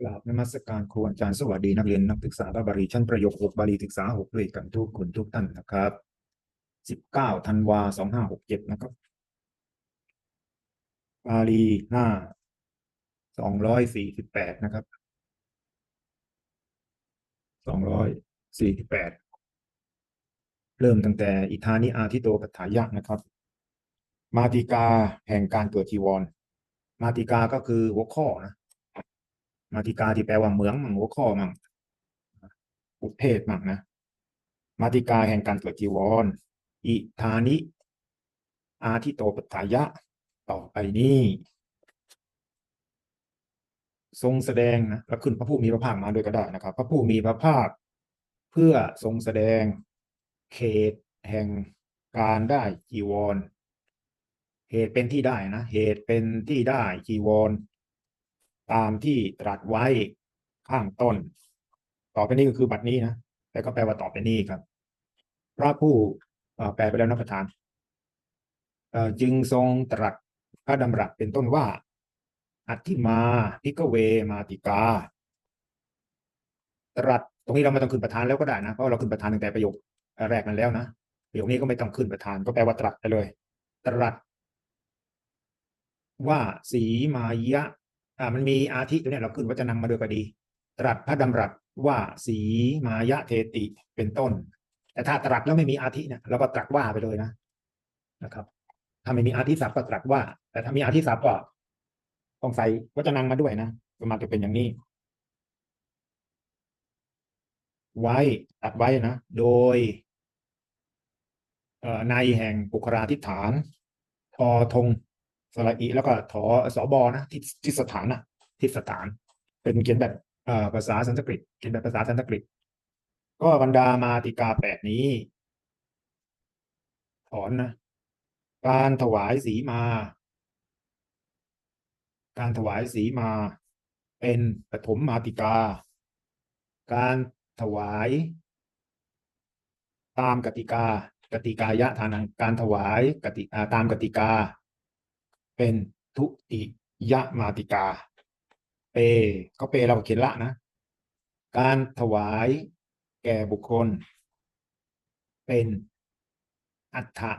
กราบนมัสการครูอาจารย์สวัสดีนักเรียนนักศึกษาพระบาลีชั้นประโยคหกบาลีศึกษาหกด้วยกันทุกคนทุกท่านนะครับสิบเก้าธันวาสองห้าหกเจ็ดนะครับ บาลีหน้าสองร้อยสี่สิบแปดนะครับสองร้อยสี่สิบแปดเริ่มตั้งแต่อิทานิอาทิโตปัฏฐายะนะครับ มาติกาแห่งการเกิดจีวร มาติกาก็คือหัวข้อนะ มาติกาที่แปลว่าเหมืองมั่งหัวข้อมั่งอุเทศมั่งนะมาติกาแห่งการเกิดจีวรอิธานิ อาทิโตปัฏฐายะ ต่อไปนี้ ทรงแสดงนะแล้วขึ้นพระผู้มีพระภาคมาด้วยก็ได้นะครับ พระผู้มีพระภาค เพื่อทรงแสดงเขตแห่งการได้จีวร เหตุเป็นที่ได้นะ เหตุเป็นที่ได้จีวร ตามที่ตรัสไว้ข้างต้น ต่อไปนี้ก็คือบัดนี้นะแต่ก็แปลว่าต่อไปนี้ครับ พระผู้แปลไปแล้วนะประธานจึงทรงตรัสพระดำรัสเป็นต้นว่า อัติมาพิกเวมาติกา ตรัสตรงนี้เราไม่ต้องขึ้นประธานแล้วก็ได้นะเพราะเราขึ้นประธานตั้งแต่ประโยคแรกนั้นแล้วนะประโยคนี้ก็ไม่ต้องขึ้นประธาน ก็แปลว่าตรัสไปเลย ตรัสว่าสีมายะ อ่ามันมีอาทิตัวเนี้ยเราขึ้นวจนังมาด้วยก็ดี ตรัสพระดำรัสว่าสีมายะเทติเป็นต้น แต่ถ้าตรัสแล้วไม่มีอาทิเนี่ยเราก็ตรัสว่าไปเลยนะนะครับ ถ้าไม่มีอาทิศัพท์ก็ตรัสว่า แต่ถ้ามีอาทิศัพท์ก็ต้องใส่วจนังมาด้วยนะประมาณจะเป็นอย่างนี้ ไว้ตัดไว้นะ โดยในแห่งปุคราธิฐานทอธง สระอีแล้วก็ถอสอบอนะที่ที่สถานนะที่สถาน เป็นเขียนแบบภาษาสันสกฤตเขียนแบบภาษาสันสกฤต ก็บรรดามาติกาแปดนี้ ถอนนะ การถวายสีมา การถวายสีมา เป็นปฐมมาติกา การถวาย ตามกติกากติกายะทานังการถวายกติตามกติกา เป็นทุติยมาติกา เป ก็เปเราเขียนละนะ การถวายแก่บุคคล เป็นอัฏฐะ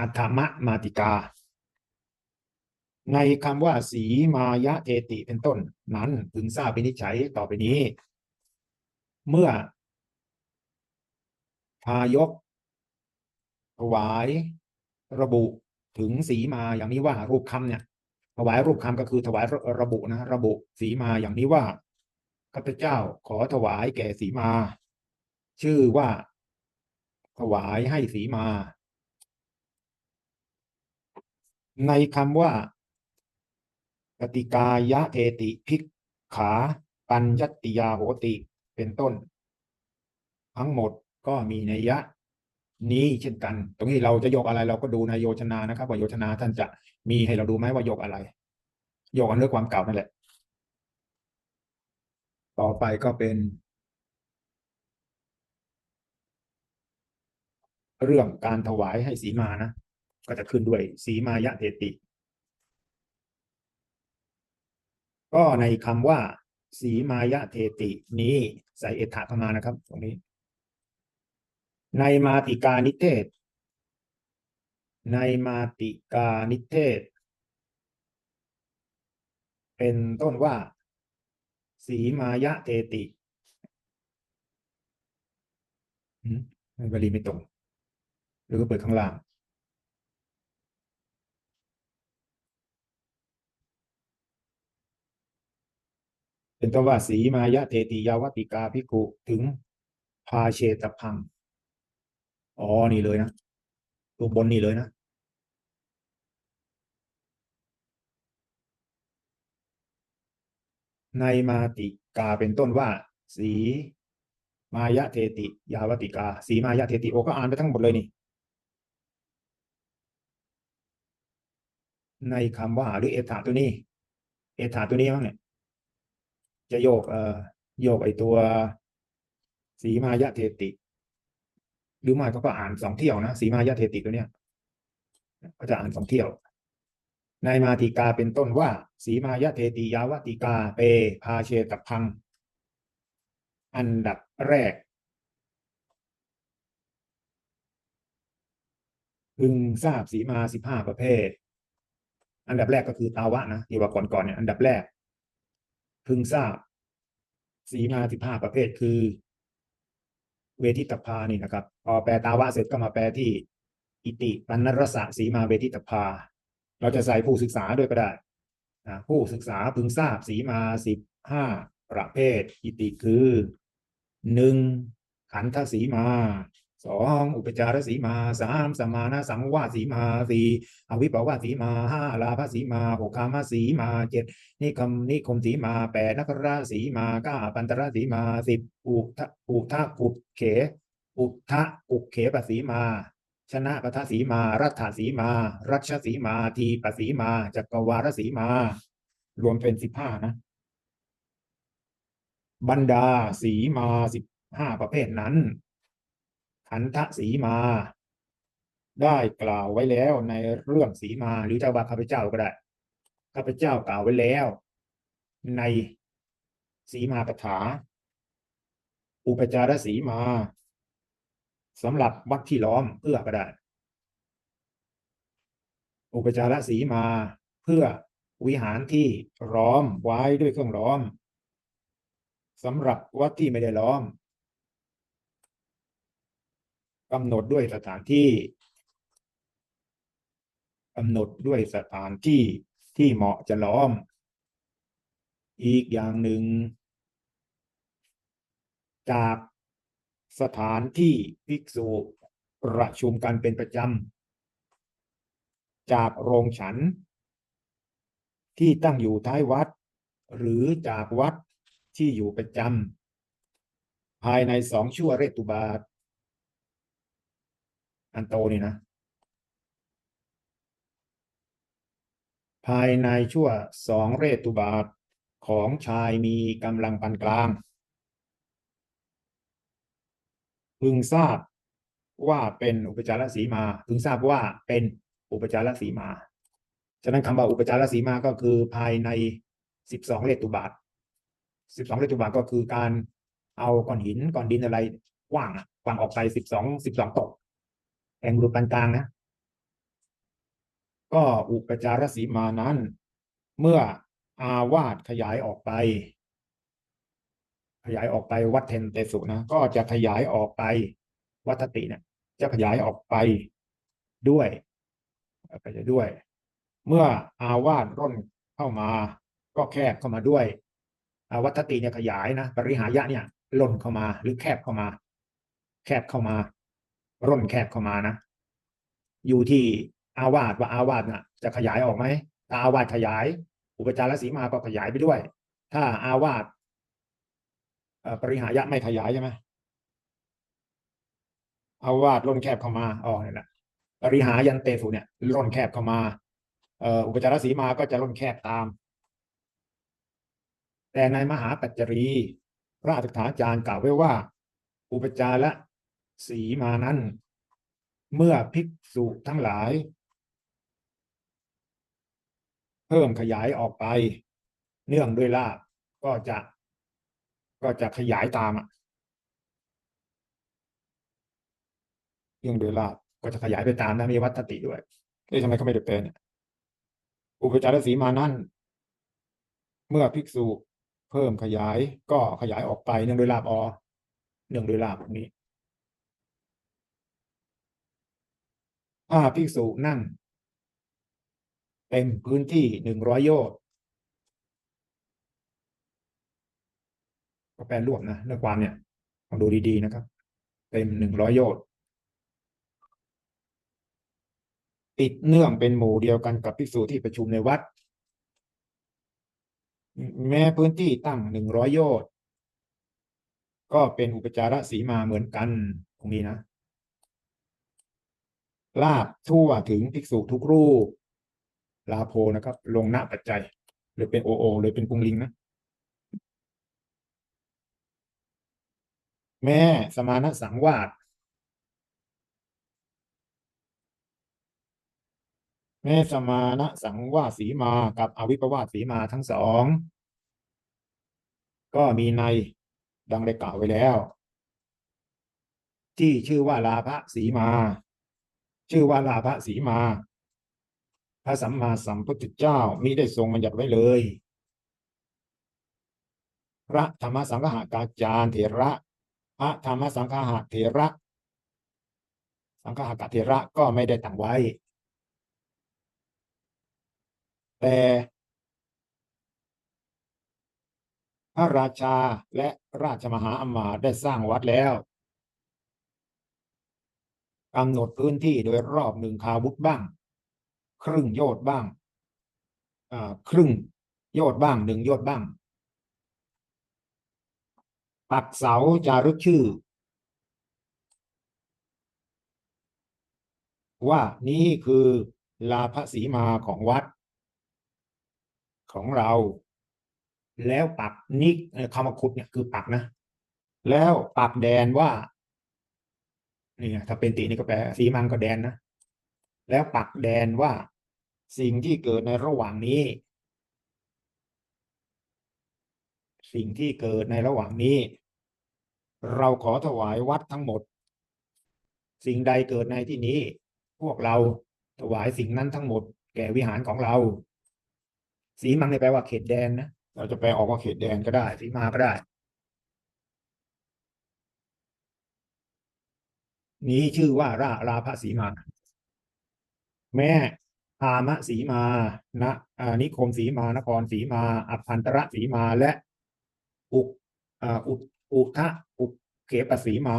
อัฏฐมะมาติกา ในคำว่าสีมายะเทติเป็นต้น นั้นพึงทราบวินิจฉัยต่อไปนี้ เมื่อพายกถวายระบุ ถึงสีมาอย่างนี้ว่ารูปคำเนี่ย ถวายรูปคำก็คือถวายระบุนะระบุสีมาอย่างนี้ว่าข้าพเจ้าขอถวายแก่สีมา ชื่อว่า ถวายให้สีมา ในคำว่ากติกายะเทติภิกขา ปัญญตติยาโหติเป็นต้น ทั้งหมดก็มีนัยยะ นี้เช่นกัน ตรงนี้เราจะยกอะไรเราก็ดูในโยชนานะครับว่าโยชนาท่านจะมีให้เราดูไหมว่ายกอะไรยกอันเรื่องความเก่านั่นแหละ ต่อไปก็เป็น เรื่องการถวายให้สีมานะ ก็จะขึ้นด้วยสีมายะเทติ ก็ในคำว่าสีมายะเทตินี้ใส่เอถะเข้ามานะครับ ตรงนี้ ในมาติกานิเทศ ในมาติกานิเทศ เป็นต้นว่า สีมายะเทติอืมบาลีไม่ตรง หรือก็เปิดข้างล่าง เป็นต้นว่าสีมายะเทติยาวติกาภิกุถึงพาเชตพัง อ๋อ นี่เลยนะตัวบนนี่เลยนะ ในมาติกาเป็นต้นว่า สี มายะเทติ ยาวติกา สีมายะเทติโอก็อ่านไปทั้งหมดเลยนี่ ในคำว่าหรือเอถาตัวนี้ เอถาตัวนี้มั้งเนี่ย จะโยกเอ่อโยกไอตัว สีมายะเทติ หรือไม่ก็ก็อ่านสองเที่ยวนะสีมายะเทติตัวเนี้ยก็จะอ่านสองเที่ยวในมาติกาเป็นต้นว่า สีมายะเทติยาวติกาเปพาเชตพัง อันดับแรก พึงทราบสีมาสิบห้าประเภท อันดับแรกก็คือตาวะนะที่ว่าก่อนๆเนี่ยอันดับแรก พึงทราบ สีมาสิบห้าประเภทคือ เวทิตภานี่นะครับพอแปลตาวะเสร็จก็มาแปลที่ อิติปันนรสะสีมาเวทิตภา เราจะใส่ผู้ศึกษาด้วยก็ได้นะผู้ศึกษาพึงทราบสีมาสิบห้าประเภท อิติคือหนึ่งขันธสีมา สองอุปจารสีมาสามสมานะสังวาสีมาสี่อวิปวาสีมาห้าลาภสีมาหกคามาสีมาเจ็ดนิคมนิคมสีมาแปดนักราสีมาเก้าปันตระสีมาสิบอุทะอุทะกุเข อุทะกุเขปสีมา ชนะปทสีมารัฐสีมา รัชสีมาทีปสีมาจักรวาลสีมา รวมเป็นสิบห้านะ บรรดาสีมาสิบห้าประเภทนั้น ขันธสีมา ได้กล่าวไว้แล้วในเรื่องสีมาหรือเจ้าว่าข้าพเจ้าก็ได้ข้าพเจ้ากล่าวไว้แล้ว ในสีมาปถา อุปจารสีมาสำหรับวัดที่ล้อมเพื่อก็ได้ อุปจารสีมาเพื่อวิหารที่ล้อมไว้ด้วยเครื่องล้อมสำหรับวัดที่ไม่ได้ล้อม กำหนดด้วยสถานที่กำหนดด้วยสถานที่ที่เหมาะจะล้อม อีกอย่างหนึ่ง จากสถานที่ภิกษุประชุมกันเป็นประจำจากโรงฉัน ที่ตั้งอยู่ท้ายวัด หรือจากวัดที่อยู่ประจำภายในสองชั่วเรตุบาท อันโตนี่นะ ภายในชั่วสองเรตุบาทของชายมีกำลังปานกลาง พึงทราบว่าเป็นอุปจารสีมา พึงทราบว่าเป็นอุปจารสีมา ฉะนั้นคำว่าอุปจารสีมาก็คือภายในสิบสองเรตุบาทสิบสองเรตุบาทก็คือการเอาก้อนหินก้อนดินอะไรกว้างกว้างออกไปสิบสองสิบสองตก แห่งรูปปานกลางนะ ก็อุปจารสีมานั้น เมื่ออาวาสขยายออกไป ขยายออกไปวัดเทนเตสุนะ ก็จะขยายออกไปวัตติเนี่ยจะขยายออกไปด้วยไปด้วย เมื่ออาวาสร่นเข้ามาก็แคบเข้ามาด้วยวัตติเนี่ยขยายนะ ปริหายะเนี่ยล่นเข้ามาหรือแคบเข้ามา แคบเข้ามา ร่นแคบเข้ามานะ อยู่ที่อาวาสว่าอาวาสน่ะ จะขยายออกไหมถ้าอาวาสขยาย อุปจารสีมาก็ขยายไปด้วย ถ้าอาวาสปริหายะไม่ขยายใช่ไหมอาวาสล่นแคบเข้ามาอ๋อนี่แหละปริหายันเตสุเนี่ยล่นแคบเข้ามาอุปจารสีมาก็จะล่นแคบตาม แต่ในมหาปัจจรีพระอัฏฐาจารย์กล่าวไว้ว่า อุปจาระ สีมานั้น เมื่อภิกษุทั้งหลาย เพิ่มขยายออกไป เนื่องด้วยลาบก็จะก็จะขยายตามอะเนื่องด้วยลาบก็จะขยายไปตามนะมีวัตติด้วยเอ๊ะทำไมเขาไม่ได้เป็นอุปจารสีมานั้นเมื่อภิกษุเพิ่มขยายก็ขยายออกไปเนื่องด้วยลาบอเนื่องด้วยลาบนี้ ถ้าภิกษุนั่ง เต็มพื้นที่หนึ่งร้อยโยชน์ก็แปลรวมนะเรื่องความเนี่ยลองดูดีๆนะครับ เต็มหนึ่งร้อยโยชน์ติดเนื่องเป็นหมู่เดียวกันกับภิกษุที่ประชุมในวัด แม้พื้นที่ตั้งหนึ่งร้อยโยชน์ก็เป็นอุปจารสีมาเหมือนกันตรงนี้นะ ลาบทั่วถึงภิกษุทุกรูป ลาโพนะครับ ลงหน้าปัจจัยหรือเป็นโอโอหรือเป็นปุงลิงนะ แม่สมานะสังวาสแม้สมานะสังวาสสีมากับอวิปวาสสีมาทั้งสอง ก็มีในดังได้กล่าวไว้แล้ว ที่ชื่อว่าลาภสีมา ชื่อว่าลาภสีมา พระสัมมาสัมพุทธเจ้ามิได้ทรงบัญญัติไว้เลย พระธรรมสังฆากาจารย์เถระ พระธรรมสังฆาเถระ สังฆากาเถระก็ไม่ได้ตั้งไว้ แต่พระราชาและราชมหาอมาตย์ได้สร้างวัดแล้ว กำหนดพื้นที่โดยรอบหนึ่งคาวุธบ้าง ครึ่งโยชน์บ้างครึ่งโยชน์บ้างหนึ่งโยชน์บ้าง ปักเสาจารึกชื่อ ว่านี้คือลาภสีมาของวัด ของเรา แล้วปักนิกเอ่อคำว่าขุดเนี่ยคือปักนะ แล้วปักแดนว่า นี่ไงถ้าเป็นตีนี่ก็แปลสีมังก็แดนนะ แล้วปักแดนว่าสิ่งที่เกิดในระหว่างนี้ สิ่งที่เกิดในระหว่างนี้ เราขอถวายวัดทั้งหมด สิ่งใดเกิดในที่นี้ พวกเราถวายสิ่งนั้นทั้งหมด แก่วิหารของเรา สีมังนี่แปลว่าเขตแดนนะเราจะแปลออกว่าเขตแดนก็ได้สีมาก็ได้ นี้ชื่อว่าราราภสีมา แม่พามะสีมานะนิคมสีมานครสีมาอัพันตระสีมาและอุกอ่าอุอุทะอุเขปสีมา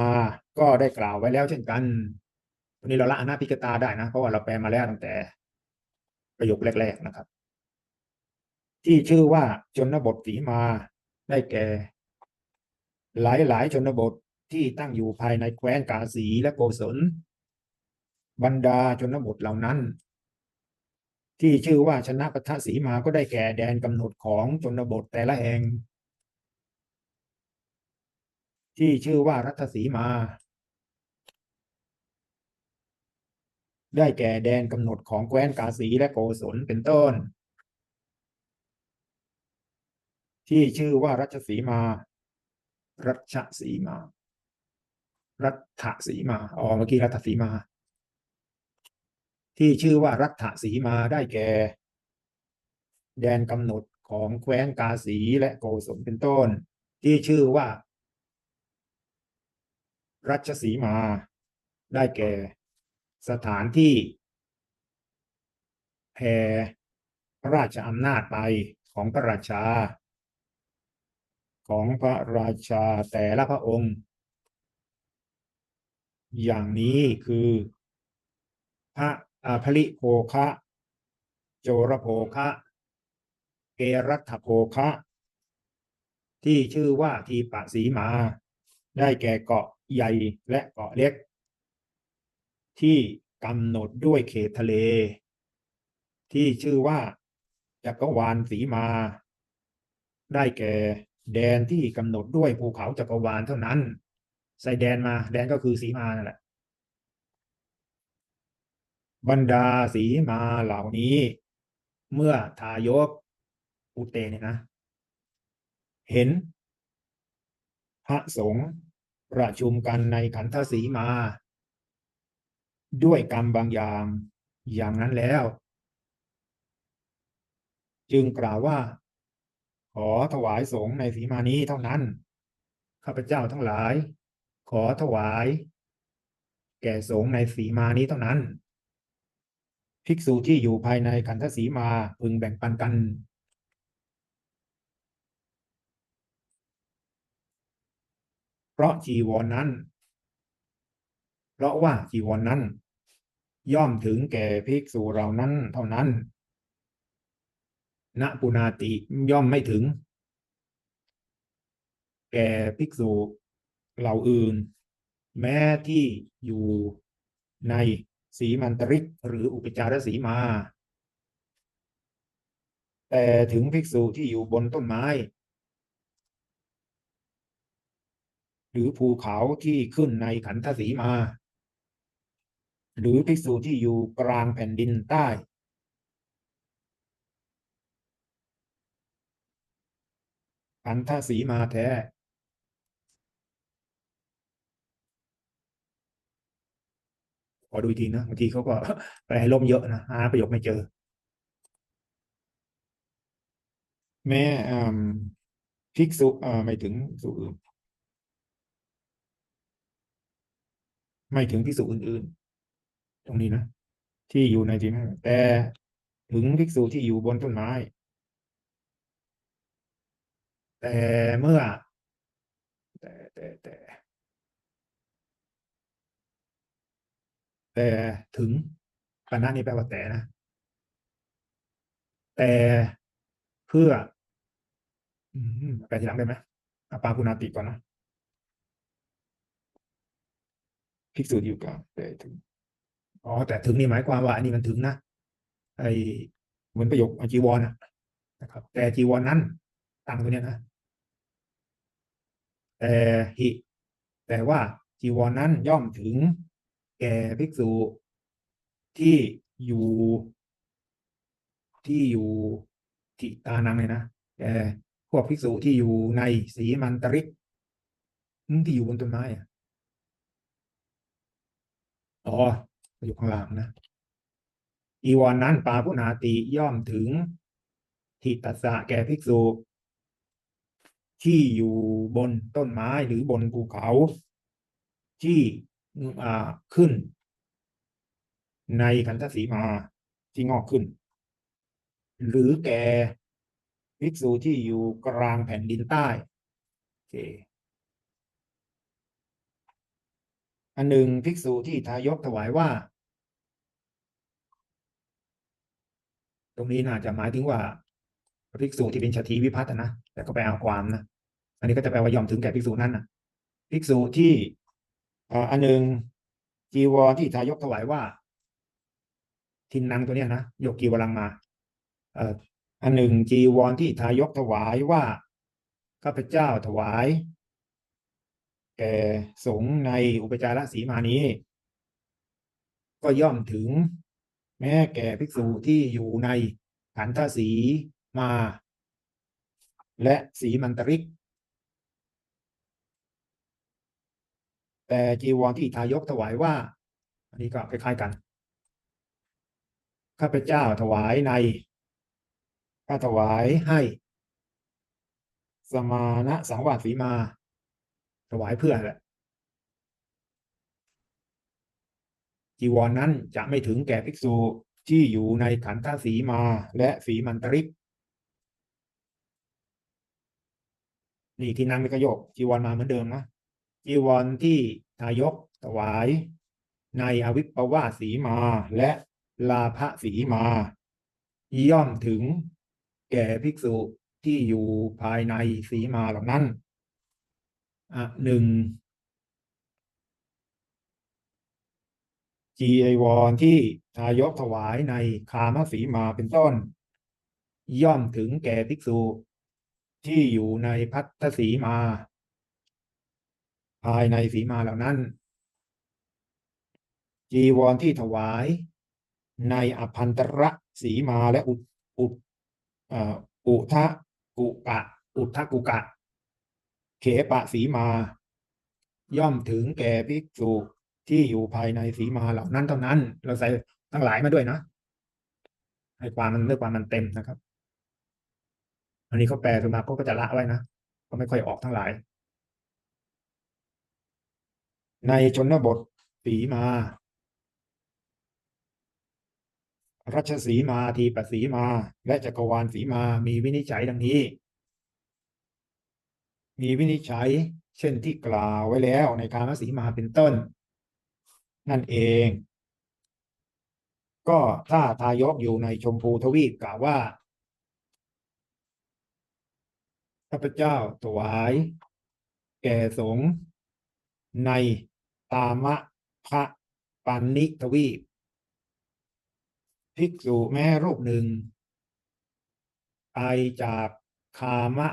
ก็ได้กล่าวไว้แล้วเช่นกันวันนี้เราละอนาพิกตาได้นะ เพราะว่าเราแปลมาแล้วตั้งแต่ประโยคแรก ๆนะครับ ที่ชื่อว่าชนบทสีมาได้แก่ หลายๆชนบท ที่ตั้งอยู่ภายในแคว้นกาสีและโกศล บรรดาชนบทเหล่านั้น ที่ชื่อว่าชนะพัทสีมาก็ได้แก่แดนกำหนดของชนบทแต่ละแห่งที่ชื่อว่ารัฐสีมา ได้แก่แดนกำหนดของแคว้นกาสีและโกศลเป็นต้น ที่ชื่อว่ารัชสีมา รัชสีมา รัฐสีมาอ๋อเมื่อกี้รัฐสีมา ที่ชื่อว่ารัฐสีมาได้แก่ แดนกำหนดของแคว้นกาสีและโกศลเป็นต้น ที่ชื่อว่า รัชสีมาได้แก่ สถานที่แผ่พระราชอำนาจไปของพระราชา ของพระราชาแต่ละพระองค์ อย่างนี้คือพระอาภริโภคะ โจรโภคะ เกรัตโภคะ ที่ชื่อว่าทีปะสีมา ได้แก่เกาะใหญ่และเกาะเล็ก ที่กำหนดด้วยเขตทะเล ที่ชื่อว่าจักรวาลสีมา ได้แก่แดนที่กำหนดด้วยภูเขาจักรวาลเท่านั้น ใส่แดนมา แดนก็คือสีมานั่นแหละ บรรดาสีมาเหล่านี้ เมื่อทายกอุเตเนี่ยนะ เห็น พระสงฆ์ประชุมกันในขันธสีมา ด้วยกรรมบางอย่างอย่างนั้นแล้ว จึงกล่าวว่า ขอถวายสงฆ์ในสีมานี้เท่านั้น ข้าพเจ้าทั้งหลาย ขอถวาย แก่สงฆ์ในสีมานี้เท่านั้น ภิกษุที่อยู่ภายในขันธสีมาพึงแบ่งปันกัน เพราะจีวรนนั้น เพราะว่าจีวรนนั้น ย่อมถึงแก่ภิกษุเหล่านั้นเท่านั้น ณปุนาติย่อมไม่ถึง แก่ภิกษุ เหล่าอื่น แม้ที่อยู่ในสีมันตริก หรืออุปจารสีมา แต่ถึงภิกษุที่อยู่บนต้นไม้ หรือภูเขาที่ขึ้นในขันธสีมา หรือภิกษุที่อยู่กลางแผ่นดินใต้ ขันธสีมาแท้ ขอดูอีกทีนะบางทีเขาก็แปลล่มเยอะนะหาประโยคไม่เจอ แม่ภิกษุไม่ถึงภิกษุอื่นไม่ถึงภิกษุอื่น ๆ ตรงนี้นะ ที่อยู่ในที่นั้นแต่ถึงภิกษุที่อยู่บนต้นไม้ แต่เมื่อ แต่แต่แต่ แต่ถึงคณะนี้แปลว่าแต่นะ แต่เพื่อแปลทีหลังได้ไหมอาปาปุนาติก่อนนะภิกษุอยู่กับแต่ถึงอ๋อแต่ถึงนี่หมายความว่า อันนี้มันถึงนะไอเหมือนประโยคจีวรนะนะครับ แต่จีวรนนั้นตั้งตัวเนี้ยนะแต่หิแต่ว่าจีวรนั้นย่อมถึง แก่ภิกษุที่อยู่ ที่อยู่ทิตานังเลยนะแก่พวกภิกษุที่อยู่ในสีมันตริกที่อยู่บนต้นไม้อะอ๋ออยู่ข้างล่างนะอีวรนั้นปาพุนาติย่อมถึงทิตัสะแก่ภิกษุที่อยู่บนต้นไม้หรือบนภูเขา ที่ ขึ้น ในขันธสีมาที่งอกขึ้น หรือแก่ภิกษุที่อยู่กลางแผ่นดินใต้โอเคอันหนึ่งภิกษุที่ทายกถวายว่า ตรงนี้น่าจะหมายถึงว่าภิกษุที่เป็นชาทีวิพัฒน์นะแต่ก็ไปเอาความนะ อันนี้ก็จะแปลว่ายอมถึงแก่ภิกษุนั้นนะภิกษุที่ อันหนึ่งจีวรที่ทายกถวายว่า ทินนังตัวเนี้ยนะยกกีวรังมาเอ่ออันหนึ่งจีวรที่ทายกถวายว่าข้าพเจ้าถวาย แก่สงในอุปจารสีมานี้ ก็ย่อมถึง แม้แก่ภิกษุที่อยู่ในขันธสีมา และสีมันตริก แต่จีวรที่ทายกถวายว่า อันนี้ก็คล้ายๆกัน ข้าพเจ้าถวายในข้าถวายให้ สมาณสังวาสสีมา ถวายเพื่อแหละจีวรนนั้นจะไม่ถึงแก่ภิกษุที่อยู่ในขันธสีมาและสีมันตริก นี่ที่นั่งในกระโยกจีวรมาเหมือนเดิมนะ จีวรที่ทายกถวาย ในอวิปปวาสีมาและลาภสีมา ย่อมถึงแก่ภิกษุที่อยู่ภายในสีมาเหล่านั้นอะหนึ่งจีไอวรที่ทายกถวายในคามสีมาเป็นต้น ย่อมถึงแก่ภิกษุที่อยู่ในพัทธสีมา ภายในสีมาเหล่านั้น จีวรที่ถวาย ในอภันตระสีมาและอุอุอุทะกุกะ อุทะกุกะ เขปะสีมา ย่อมถึงแก่ภิกษุที่อยู่ภายในสีมาเหล่านั้นเท่านั้น เราใส่ทั้งหลายมาด้วยนะ ให้ความมันเนื้อความมันเต็มนะครับ อันนี้เขาแปลส่วนมากเขาก็จะละไว้นะ ก็ไม่ค่อยออกทั้งหลาย ในชนบทสีมา รัชสีมาทีปสีมา และจักรวาลสีมา มีวินิจฉัยดังนี้ มีวินิจฉัย เช่นที่กล่าวไว้แล้วในการมสีมาเป็นต้น นั่นเอง ก็ถ้าทายกอยู่ในชมพูทวีปกล่าวว่าข้าพเจ้าถวาย แก่สงใน ตามะพระปันนิทวีป ภิกษุแม่รูปหนึ่งไปจากคามะ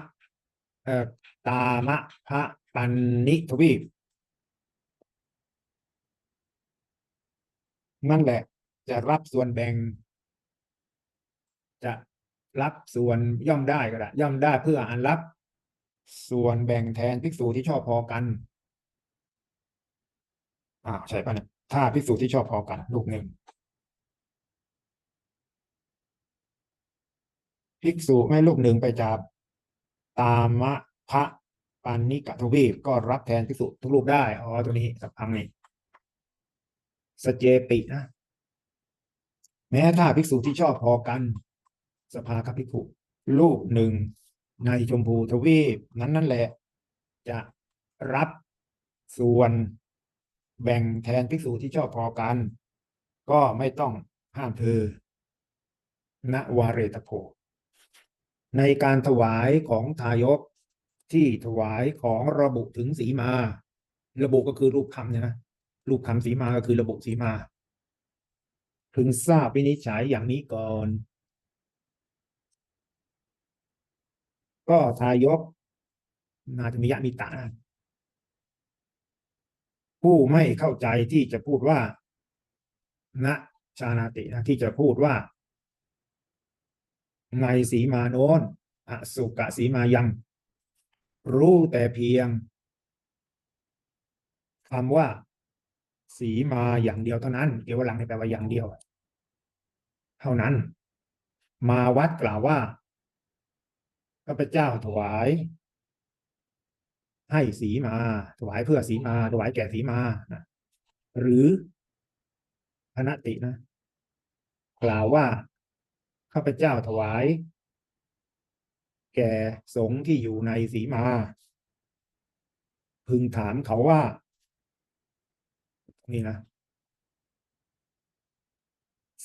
เอ่อตามะพระปันนิทวีป นั่นแหละจะรับส่วนแบ่ง จะรับส่วนย่อมได้ก็ได้ย่อมได้เพื่ออันรับ ส่วนแบ่งแทนภิกษุที่ชอบพอกัน อ่าใช่ปะเนี่ยถ้าภิกษุที่ชอบพอกัน ลูกหนึ่งภิกษุไม่ลูกหนึ่งไปจับตามะพระปานิกทวีปก็รับแทนภิกษุทุกรูปได้ อ๋อ ตัวนี้สักคำนี้สเจปินะ แม้ถ้าภิกษุที่ชอบพอกัน สภากับภิกษุรูปหนึ่งในชมพูทวีปนั้นนั่นแหละ จะรับส่วน แบ่งแทนภิกษุที่ชอบพอกัน ก็ไม่ต้องห้ามเธอณวาเรตโพในการถวายของทายกที่ถวายของระบุถึงสีมา ระบุก็คือรูปคำเนี่ยนะรูปคำสีมาก็คือระบุสีมาพึงทราบวินิจฉัยอย่างนี้ก่อน ก็ทายก นาจะมิยะมิตานะ ผู้ไม่เข้าใจที่จะพูดว่าณชานาตินะที่จะพูดว่า ในสีมาโนนอสุกะสีมายัง รู้แต่เพียงคำว่า สีมาอย่างเดียวเท่านั้นเกี่ยวกับหลังแปลว่าอย่างเดียว เท่านั้น มาวัดกล่าวว่าข้าพเจ้าถวาย ให้สีมา ถวายเพื่อสีมา ถวายแก่สีมานะหรือพนตินะ กล่าวว่าข้าพเจ้าถวาย แก่สงฆ์ที่อยู่ในสีมา พึงถามเขาว่า นี่นะ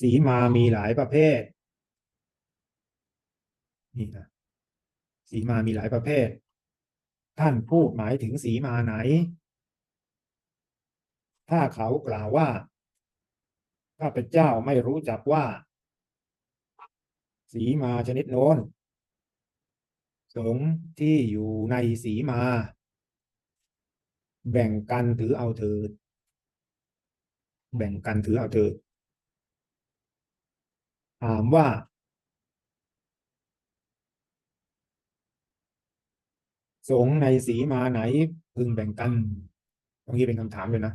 สีมามีหลายประเภท นี่นะสีมามีหลายประเภท ท่านพูดหมายถึงสีมาไหน ถ้าเขากล่าวว่าข้าพเจ้าไม่รู้จักว่า สีมาชนิดโน้น สงฆ์ที่อยู่ในสีมา แบ่งกันถือเอาเถิด แบ่งกันถือเอาเถิดถามว่า สงในสีมาไหนพึงแบ่งกัน ตรงนี้เป็นคำถามเลยนะ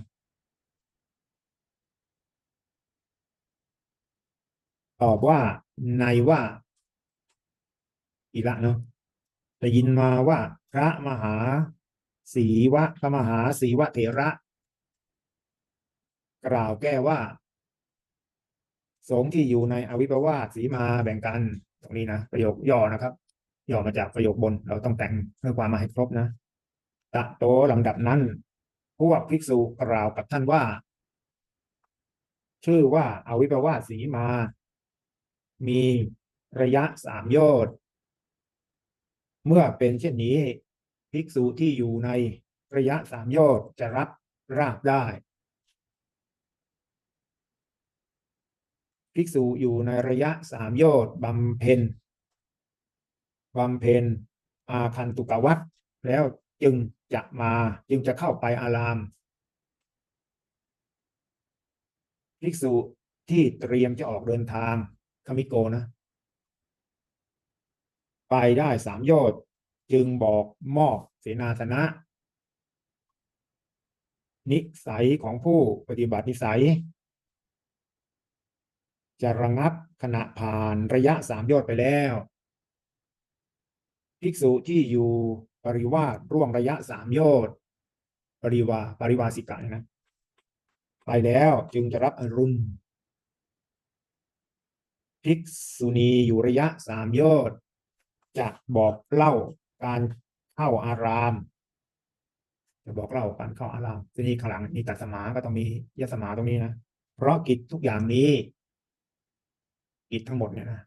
ตอบว่าในว่าอีละเนาะได้ยินมาว่า พระมหาสีวะพระมหาสีวะเถระ กล่าวแก้ว่า สงที่อยู่ในอวิปวาสสีมาแบ่งกัน ตรงนี้นะ ประโยคย่อนะครับ ย่อมาจากประโยคบน เราต้องแต่งเพื่อความมาให้ครบนะตะโตลำดับนั้นพวกภิกษุกล่าวกับท่านว่า ชื่อว่าอาวิปวาสีมา มีระยะสามโยชน์เมื่อเป็นเช่นนี้ภิกษุที่อยู่ในระยะสามโยชน์จะรับราบได้ ภิกษุอยู่ในระยะสามโยชน์บำเพ็ญ บำเพ็ญอาคันตุกวัตแล้วจึงจะมาจึงจะเข้าไปอารามภิกษุที่เตรียมจะออกเดินทางคามิโกนะ ไปได้สามยชน์จึงบอกมอบเสนาสนะ นิสัยของผู้ปฏิบัตินิสัย จะระงับขณะผ่านระยะสามยชน์ไปแล้ว ภิกษุที่อยู่ปริวาสร่วงระยะสามโยชน์ปริวาปริวาสิกะนะไปแล้วจึงจะรับอรุณภิกษุณีอยู่ระยะสามโยชน์จะบอกเล่าการเข้าอาราม จะบอกเล่าการเข้าอารามทีนี้ข้างหลังมีตัดสมาก็ต้องมียสมาตรงนี้นะเพราะกิจทุกอย่างนี้ กิจทั้งหมดเนี่ยนะ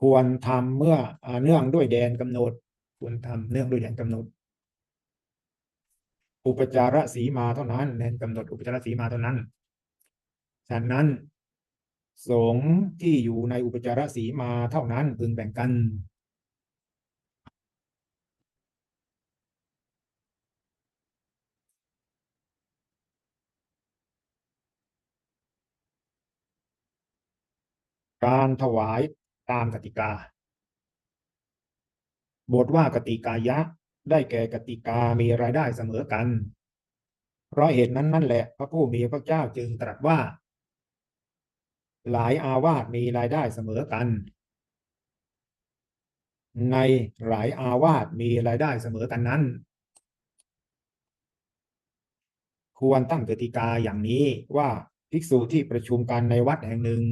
ควรทำเมื่ออเนื่องด้วยแดนกำหนด ควรทำเนื่องด้วยแดนกำหนด อุปจาระสีมาเท่านั้นแดนกำหนดอุปจาระสีมาเท่านั้นฉะนั้นสงที่อยู่ในอุปจาระสีมาเท่านั้นพึงแบ่งกัน การถวาย ตามกติกา บทว่ากติกายะได้แก่กติกามีรายได้เสมอกัน เพราะเหตุนั้นนั่นแหละพระผู้มีพระเจ้าจึงตรัสว่า หลายอาวาสมีรายได้เสมอกัน ในหลายอาวาสมีรายได้เสมอกันนั้น ควรตั้งกติกาอย่างนี้ว่าภิกษุที่ประชุมกันในวัดแห่งหนึ่ง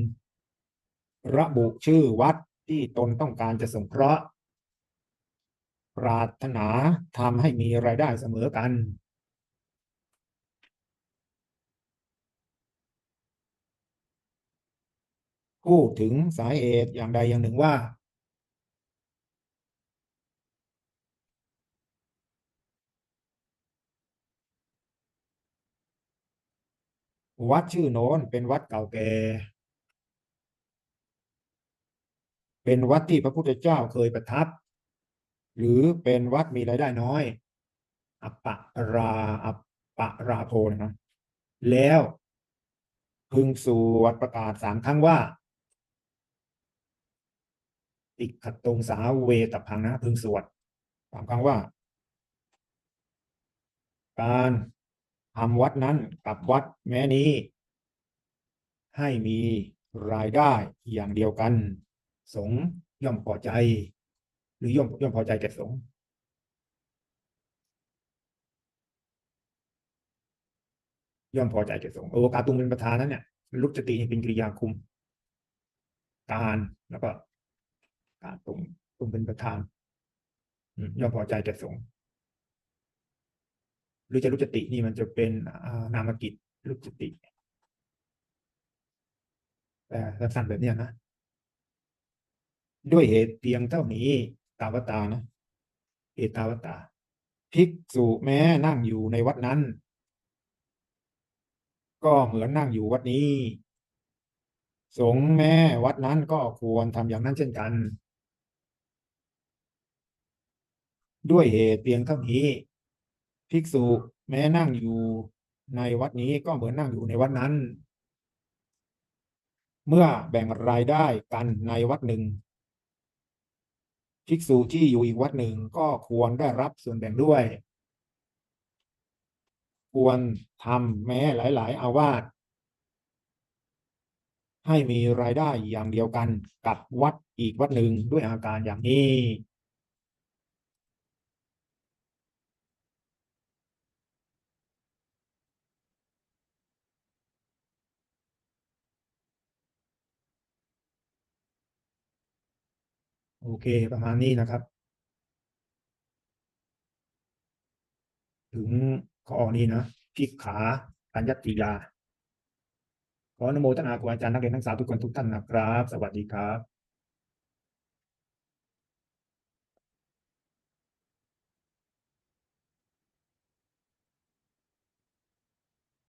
ระบุชื่อวัดที่ตนต้องการจะสงเคราะห์ ปรารถนาทำให้มีรายได้เสมอกัน พูดถึงสาเหตุอย่างใดอย่างหนึ่งว่า วัดชื่อโน้นเป็นวัดเก่าแก่ เป็นวัดที่พระพุทธเจ้าเคยประทับ หรือเป็นวัดมีรายได้น้อย อัปปะราอัปปะราโพนะ แล้วพึงสวดประกาศสามครั้งว่า ติกขตรงสาเวตพังนะ พึงสวดสามครั้งว่า การทำวัดนั้นกับวัดแม้นี้ ให้มีรายได้อย่างเดียวกัน สงย่อมพอใจ หรือย่อมย่อมพอใจแก่สงย่อมพอใจแก่สงโอกาตุงเป็นประธานนั้นเนี่ยลุกจตินี่เป็นกริยาคุม การแล้วก็การตุงตุงเป็นประธานย่อมพอใจแก่สงหรือจะรุจตินี่มันจะเป็นนามกิจรุจติแต่สั้นแบบเนี้ยนะ ด้วยเหตุเพียงเท่านี้ตาวตานะเหตุตาวตา ภิกษุแม้นั่งอยู่ในวัดนั้น ก็เหมือนนั่งอยู่วัดนี้ สงฆ์แม้วัดนั้นก็ควรทำอย่างนั้นเช่นกัน ด้วยเหตุเพียงเท่านี้ ภิกษุแม้นั่งอยู่ในวัดนี้ก็เหมือนนั่งอยู่ในวัดนั้น เมื่อแบ่งรายได้กันในวัดหนึ่ง ภิกษุที่อยู่อีกวัดหนึ่งก็ควรได้รับส่วนแบ่งด้วย ควรทำแม้หลาย ๆ อาวาสให้มีรายได้อย่างเดียวกันกับวัดอีกวัดหนึ่งด้วยอาการอย่างนี้ โอเค ประมาณนี้นะครับ ถึงข้อนี้นะพิกขาปัญญติยา ขออนุโมทนาครูอาจารย์นักเรียนทั้งสามทุกคนทุกท่านนะครับ สวัสดีครับ